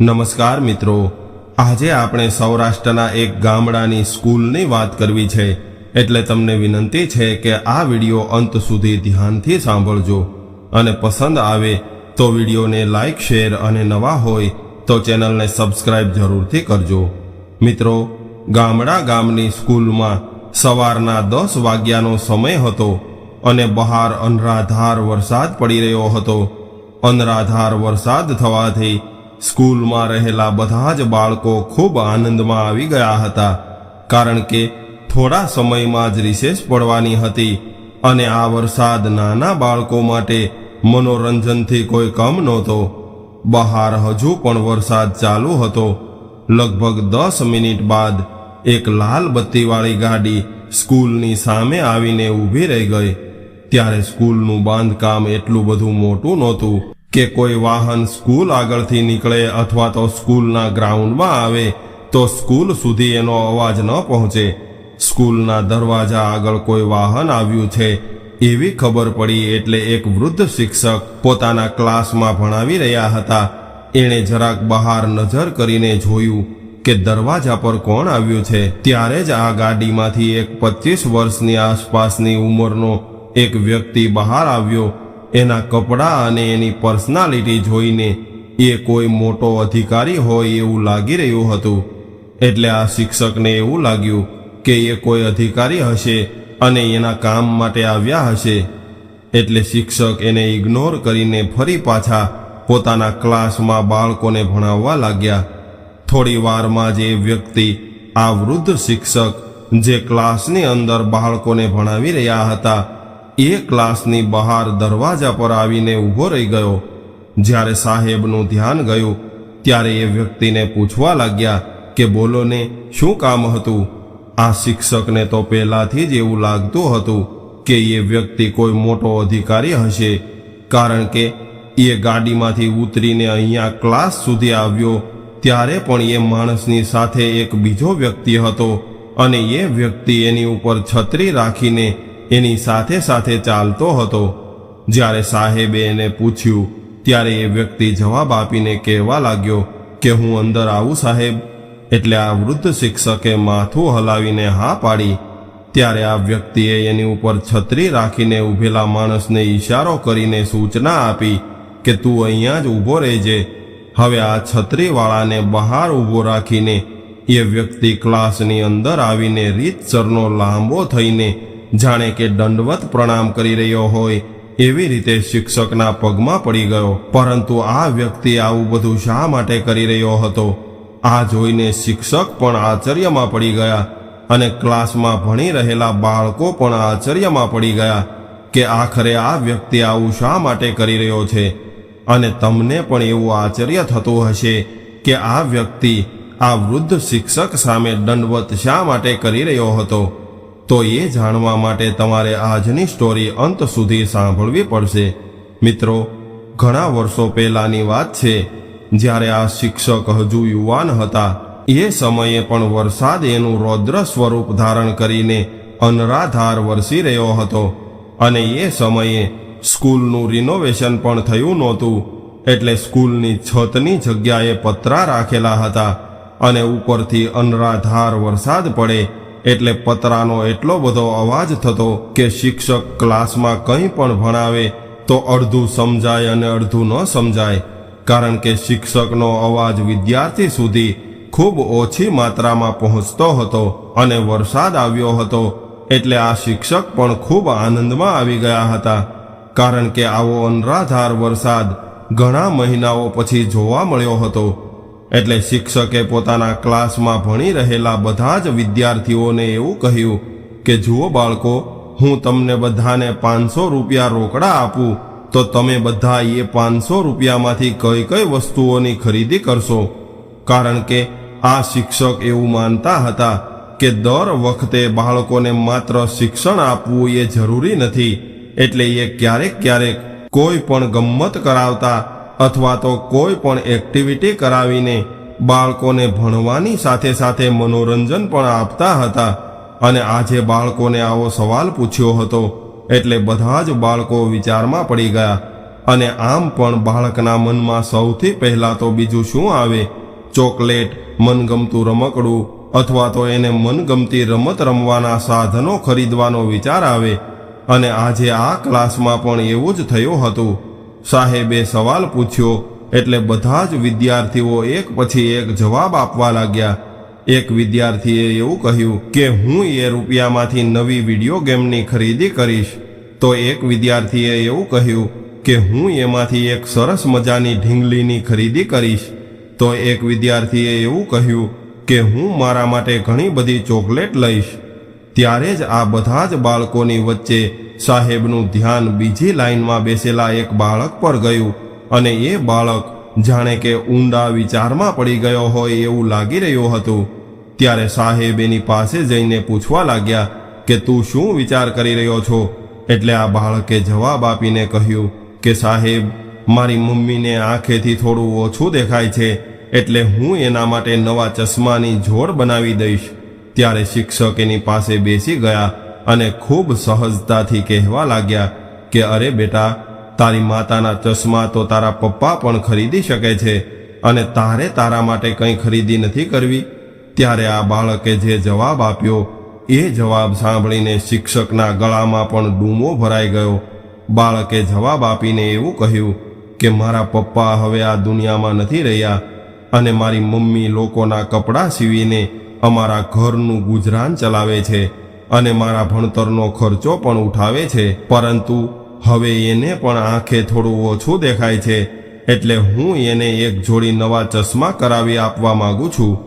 નમસ્કાર મિત્રો. આજે આપણે સૌરાષ્ટ્રના એક ગામડાની સ્કૂલની વાત કરવી છે. એટલે તમને વિનંતી છે કે આ વીડિયો અંત સુધી ધ્યાનથી સાંભળજો. અને પસંદ આવે તો વિડીયોને લાઈક, શેર અને નવા હોય તો ચેનલને સબસ્ક્રાઇબ જરૂરથી કરજો. મિત્રો, ગામડા ગામની સ્કૂલમાં સવારના દસ વાગ્યાનો સમય હતો અને બહાર અનરાધાર વરસાદ પડી રહ્યો હતો. અનરાધાર વરસાદ થવાથી સ્કૂલમાં રહેલા બધા જ બાળકો ખૂબ આનંદમાં આવી ગયા હતા, કારણ કે થોડા સમયમાં જ રિસેસ પડવાની હતી અને આ વરસાદ નાના બાળકો માટે મનોરંજનથી કોઈ કમ નહોતો. બહાર હજુ પણ વરસાદ ચાલુ હતો. લગભગ દસ મિનિટ બાદ એક લાલ બત્તીવાળી ગાડી સ્કૂલની સામે આવીને ઊભી રહી ગઈ. ત્યારે સ્કૂલનું બાંધકામ એટલું બધું મોટું નહોતું. કે કોઈ વાહન સ્કૂલ આગળથી નીકળે અથવા તો સ્કૂલના ગ્રાઉન્ડમાં આવે, તો સ્કૂલ સુધી એનો અવાજ ન પહોંચે. સ્કૂલના દરવાજા આગળ કોઈ વાહન આવ્યું છે, એવી ખબર પડી એટલે એક વૃદ્ધ શિક્ષક પોતાના ક્લાસમાં ભણાવી રહ્યા હતા. એણે જરાક બહાર નજર કરીને જોયું કે દરવાજા પર કોણ આવ્યું છે. ત્યારે જ આ ગાડીમાંથી એક પચીસ વર્ષની આસપાસની ઉંમરનો એક વ્યક્તિ બહાર આવ્યો એના કપડાં અને એની પર્સનાલિટી જોઈને એ કોઈ મોટો અધિકારી હોય એવું લાગી રહ્યું હતું. એટલે આ શિક્ષકને એવું લાગ્યું કે એ કોઈ અધિકારી હશે અને એના કામ માટે આવ્યા હશે. એટલે શિક્ષક એને ઇગ્નોર કરીને ફરી પાછા પોતાના ક્લાસમાં બાળકોને ભણાવવા લાગ્યા. થોડી વારમાં જ વ્યક્તિ, આ વૃદ્ધ શિક્ષક, જે ક્લાસની અંદર બાળકોને ભણાવી રહ્યા હતા એ ક્લાસની બહાર દરવાજા પર આવીને ઊભો રહી ગયો. જ્યારે સાહેબનું ધ્યાન ગયું, ત્યારે એ વ્યક્તિને પૂછવા લાગ્યા કે બોલો ને, શું કામ હતું? આ શિક્ષકને તો પહેલાથી જ એવું લાગતું હતું કે એ વ્યક્તિ કોઈ મોટો અધિકારી હશે, કારણ કે એ ગાડીમાંથી ઉતરીને અહીંયા ક્લાસ સુધી આવ્યો. ત્યારે પણ એ માણસની સાથે એક બીજો વ્યક્તિ હતો અને એ વ્યક્તિ એની ઉપર છત્રી રાખીને એની સાથે સાથે ચાલતો હતો. જ્યારે સાહેબે એને પૂછ્યું, ત્યારે એ વ્યક્તિ જવાબ આપીને કહેવા લાગ્યો કે હું અંદર આવું સાહેબ. એટલે આ વૃદ્ધ શિક્ષકે માથું હલાવીને હા પાડી. ત્યારે આ વ્યક્તિએ એની ઉપર છત્રી રાખીને ઊભેલા માણસને ઈશારો કરીને સૂચના આપી કે તું અહીંયા જ ઊભો રહેજે. હવે આ છત્રીવાળાને બહાર ઊભો રાખીને એ વ્યક્તિ ક્લાસની અંદર આવીને રીતસરનો લાંબો થઈને જાણે કે દંડવત પ્રણામ કરી રહ્યો હોય, એવી રીતે શિક્ષકના પગમાં પડી ગયો. પરંતુ આ વ્યક્તિ આવું બધું શા માટે કરી રહ્યો હતો? આ જોઈને શિક્ષક પણ આશ્ચર્યમાં પડી ગયા અને ક્લાસમાં ભણી રહેલા બાળકો પણ આશ્ચર્યમાં પડી ગયા કે આખરે આ વ્યક્તિ આવું શા માટે કરી રહ્યો છે? અને તમને પણ એવું આશ્ચર્ય થતું હશે કે આ વ્યક્તિ, આ વૃદ્ધ શિક્ષક સામે દંડવત શા માટે કરી રહ્યો હતો? તો એ જાણવા માટે તમારે આજની સ્ટોરી અંત સુધી સાંભળવી પડશે. મિત્રો, ઘણા વર્ષો પહેલાની વાત છે, જ્યારે આ શિક્ષક હજુ યુવાન હતા. એ સમયે પણ વરસાદ એનું રૌદ્ર સ્વરૂપ ધારણ કરીને અનરાધાર વરસી રહ્યો હતો. અને એ સમયે સ્કૂલનું રિનોવેશન પણ થયું નહોતું, એટલે સ્કૂલની છતની જગ્યાએ પતરા રાખેલા હતા અને ઉપરથી અનરાધાર વરસાદ પડે એટલે પતરાનો એટલો બધો અવાજ થતો કે શિક્ષક ક્લાસમાં કંઈ પણ ભણાવે તો અડધું સમજાય અને અડધું ન સમજાય. કારણ કે શિક્ષકનો અવાજ વિદ્યાર્થી સુધી ખૂબ ઓછી માત્રામાં પહોંચતો હતો અને વરસાદ આવ્યો હતો, એટલે આ શિક્ષક પણ ખૂબ આનંદમાં આવી ગયા હતા. કારણ કે આવો અનરાધાર વરસાદ ઘણા મહિનાઓ પછી જોવા મળ્યો હતો. એટલે શિક્ષકે પોતાના ક્લાસમાં ભણી રહેલા બધા જ વિદ્યાર્થીઓને એવું કહ્યું કે, જુઓ બાળકો, હું તમને બધાને પાંચસો રૂપિયા રોકડા આપું, તો તમે બધા એ પાંચસો રૂપિયામાંથી કઈ કઈ વસ્તુઓની ખરીદી કરશો. કારણ કે આ શિક્ષક એવું માનતા હતા કે, દર વખતે બાળકોને માત્ર શિક્ષણ આપવું એ જરૂરી નથી, એટલે એ ક્યારેક ક્યારેક કોઈ પણ ગમ્મત કરાવતા અથવા તો કોઈ પણ એક્ટિવિટી કરાવીને બાળકોને ભણવાની સાથે સાથે મનોરંજન પણ આપતા હતા. અને આજે બાળકોને આવો સવાલ પૂછ્યો હતો, એટલે બધા જ બાળકો વિચારમાં પડી ગયા. અને આમ પણ બાળકના મનમાં સૌથી પહેલા તો બીજું શું આવે? ચોકલેટ, મનગમતું રમકડું, અથવા તો એને મનગમતી રમત રમવાના સાધનો ખરીદવાનો વિચાર આવે. અને આજે આ ક્લાસમાં પણ એવું જ થયું હતું. સાહેબે સવાલ પૂછ્યો, એટલે બધા જ વિદ્યાર્થીઓ એક પછી એક જવાબ આપવા લાગ્યા. એક વિદ્યાર્થીએ એવું કહ્યું કે, હું એ રૂપિયામાંથી નવી વીડિયો ગેમની ખરીદી કરીશ. તો એક વિદ્યાર્થીએ એવું કહ્યું કે, હું એમાંથી એક સરસ મજાની ઢીંગલીની ખરીદી કરીશ. તો એક વિદ્યાર્થીએ એવું કહ્યું કે, હું મારા માટે ઘણી બધી ચોકલેટ લઈશ. ત્યારે જ આ બધા જ બાળકોની વચ્ચે સાહેબનું ધ્યાન બીજી લાઈનમાં બેસેલા એક બાળક પર ગયું અને એ બાળક જાણે કે ઊંડા વિચારમાં પડી ગયો હોય એવું લાગી રહ્યું હતું. ત્યારે સાહેબ એની પાસે જઈને પૂછવા લાગ્યા કે તું શું વિચાર કરી રહ્યો છો? એટલે આ બાળકે જવાબ આપીને કહ્યું કે સાહેબ, મારી મમ્મીને આંખેથી થોડું ઓછું દેખાય છે, એટલે હું એના માટે નવા ચશ્માની જોડ બનાવી દઈશ. ત્યારે શિક્ષક એની પાસે બેસી ગયા અને ખૂબ સહજતાથી કહેવા લાગ્યા કે, અરે બેટા, તારી માતાના ચશ્મા તો તારા પપ્પા પણ ખરીદી શકે છે અને તારે તારા માટે કંઈ ખરીદી નથી કરવી. ત્યારે આ બાળકે જે જવાબ આપ્યો, એ જવાબ સાંભળીને શિક્ષકના ગળામાં પણ ડૂમો ભરાઈ ગયો. બાળકે જવાબ આપીને એવું કહ્યું કે, મારા પપ્પા હવે આ દુનિયામાં નથી રહ્યા અને મારી મમ્મી લોકોના કપડાં સીવીને અમારા ઘરનું ગુજરાન ચલાવે છે. અને મારા ભણતરનો ખર્ચો પણ ઉઠાવે છે, પરંતુ હવે એને પણ આંખે થોડું ઓછું દેખાય છે, એટલે હું એને એક જોડી નવા ચશ્મા કરાવી આપવા માંગુ છું,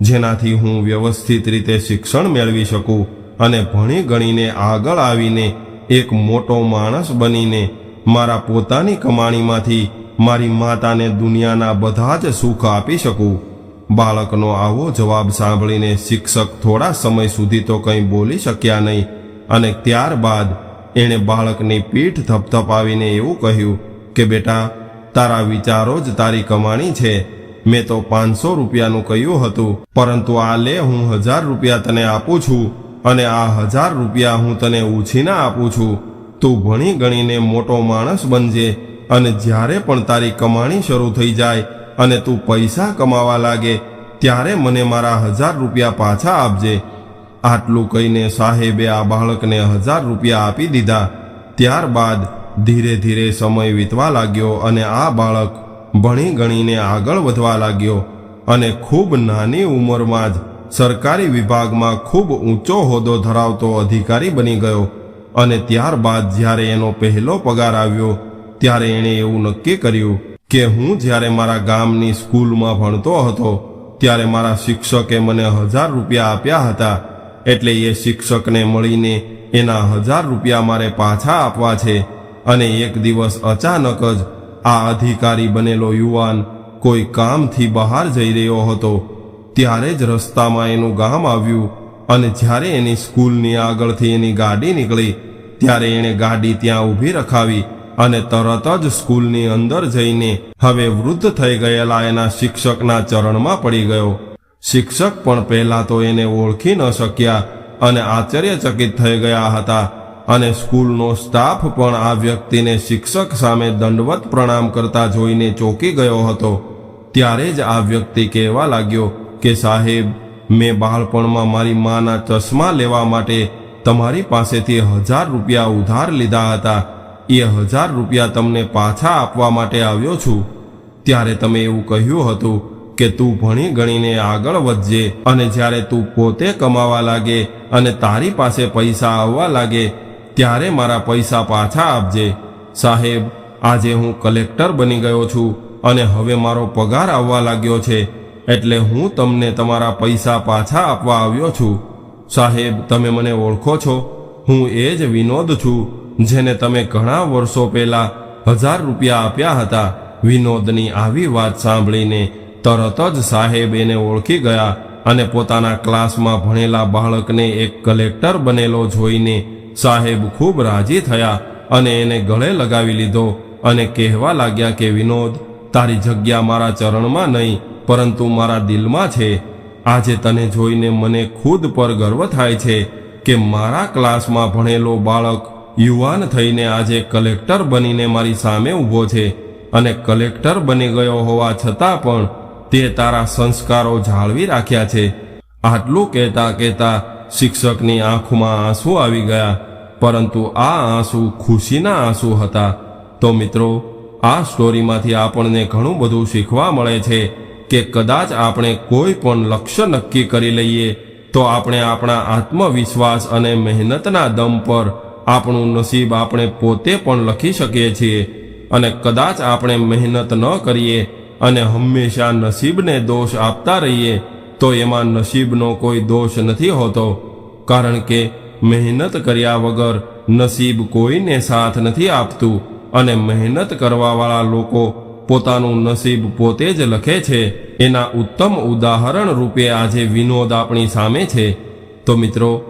જેનાથી હું વ્યવસ્થિત રીતે શિક્ષણ મેળવી શકું અને ભણી ગણીને આગળ આવીને એક મોટો માણસ બનીને મારા પોતાની કમાણીમાંથી મારી માતાને દુનિયાના બધા જ સુખ આપી શકું. બાળકનો આવો જવાબ સાંભળીને શિક્ષક થોડા સમય સુધી તો કંઈ બોલી શક્યા નહીં અને ત્યારબાદ એણે બાળકની પીઠ થપથપાવીને એવું કહ્યું કે, બેટા, તારા વિચારો જ તારી કમાણી છે. મેં તો પાંચસો રૂપિયાનું કહ્યું હતું, પરંતુ આ લે હું હજાર રૂપિયા તને આપું છું અને આ હજાર રૂપિયા હું તને ઉછીના આપું છું. તું ભણી ગણીને મોટો માણસ બનજે અને જ્યારે પણ તારી કમાણી શરૂ થઈ જાય અને તું પૈસા કમાવા લાગે, ત્યારે મને મારા હજાર રૂપિયા પાછા આપજે. આટલું કહીને સાહેબે આ બાળકને હજાર રૂપિયા આપી દીધા. ત્યારબાદ ધીરે ધીરે સમય વીતવા લાગ્યો અને આ બાળક ભણી ગણીને આગળ વધવા લાગ્યો. અને ખૂબ નાની ઉંમરમાં જ સરકારી વિભાગમાં ખૂબ ઊંચો હોદ્દો ધરાવતો અધિકારી બની ગયો. અને ત્યારબાદ જ્યારે એનો પહેલો પગાર આવ્યો, ત્યારે એણે એવું નક્કી કર્યું કે હું જ્યારે મારા ગામની સ્કૂલમાં ભણતો હતો, ત્યારે મારા શિક્ષકે મને હજાર રૂપિયા આપ્યા હતા, એટલે એ શિક્ષકને મળીને એના હજાર રૂપિયા મારે પાછા આપવા છે અને એક દિવસ અચાનક જ આ અધિકારી બનેલો યુવાન કોઈ કામથી બહાર જઈ રહ્યો હતો. ત્યારે જ રસ્તામાં એનું ગામ આવ્યું અને જ્યારે એની સ્કૂલની આગળથી એની ગાડી નીકળી, ત્યારે એણે ગાડી ત્યાં ઊભી રખાવી અને તરત જ સ્કૂલની અંદર જઈને હવે વૃદ્ધ થઈ ગયેલા એના શિક્ષકના ચરણમાં પડી ગયો. શિક્ષક પણ પહેલા તો એને ઓળખી ન શક્યા અને આશ્ચર્યચકિત થઈ ગયા હતા અને સ્કૂલનો સ્ટાફ પણ આ વ્યક્તિને શિક્ષક સામે દંડવત પ્રણામ કરતા જોઈને ચોંકી ગયો હતો. ત્યારે જ આ વ્યક્તિ કહેવા લાગ્યો કે, સાહેબ, મેં બાળપણમાં મારી માના ચશ્મા લેવા માટે તમારી પાસેથી હજાર રૂપિયા ઉધાર લીધા હતા. એ હજાર રૂપિયા તમને પાછા આપવા માટે આવ્યો છું. ત્યારે તમે એવું કહ્યું હતું કે તું ભણી ગણીને આગળ વધજે અને જ્યારે તું પોતે કમાવા લાગે અને તારી પાસે પૈસા આવવા લાગે, ત્યારે મારા પૈસા પાછા આપજે. સાહેબ, આજે હું કલેક્ટર બની ગયો છું અને હવે મારો પગાર આવવા લાગ્યો છે, એટલે હું તમને તમારા પૈસા પાછા આપવા આવ્યો છું. સાહેબ, તમે મને ઓળખો છો. હું એ જ વિનોદ છું. જેને તમે ઘણા વર્ષો પહેલા હજાર રૂપિયા આપ્યા હતા. વિનોદની આવી વાત સાંભળીને તરત જ સાહેબ એને ઓળખી ગયા અને પોતાના ક્લાસમાં ભણેલા બાળકને એક કલેક્ટર બનેલો જોઈને સાહેબ ખૂબ રાજી થયા અને એને ગળે લગાવી લીધો અને કહેવા લાગ્યા કે, વિનોદ, તારી જગ્યા મારા ચરણમાં નહીં, પરંતુ મારા દિલમાં છે. આજે તને જોઈને મને ખુદ પર ગર્વ થાય છે કે મારા ક્લાસમાં ભણેલો બાળક યુવાન થઈને આજે કલેક્ટર બનીને મારી સામે ઊભો છે અને કલેક્ટર બની ગયો હોવા છતાં પણ તે તારા સંસ્કારો જાળવી રાખ્યા છે. આટલું કહેતા કહેતા શિક્ષકની આંખમાં આંસુ આવી ગયા, પરંતુ આ આંસુ ખુશીના આંસુ હતા. તો મિત્રો, આ સ્ટોરીમાંથી આપણને ઘણું બધું શીખવા મળે છે કે કદાચ આપણે કોઈ પણ લક્ષ્ય નક્કી કરી લઈએ તો આપણે આપણા આત્મવિશ્વાસ અને મહેનતના દમ પર આપણું નસીબ આપણે પોતે પણ લખી શકીએ છીએ અને કદાચ આપણે મહેનત ન કરીએ અને હંમેશા નસીબને દોષ આપતા રહીએ, તો એમાં નસીબનો કોઈ દોષ નથી હોતો. કારણ કે મહેનત કર્યા વગર નસીબ કોઈને સાથ નથી આપતું અને મહેનત કરવાવાળા લોકો પોતાનું નસીબ પોતે જ લખે છે. એના ઉત્તમ ઉદાહરણ રૂપે આજે વિનોદ આપણી સામે છે. તો મિત્રો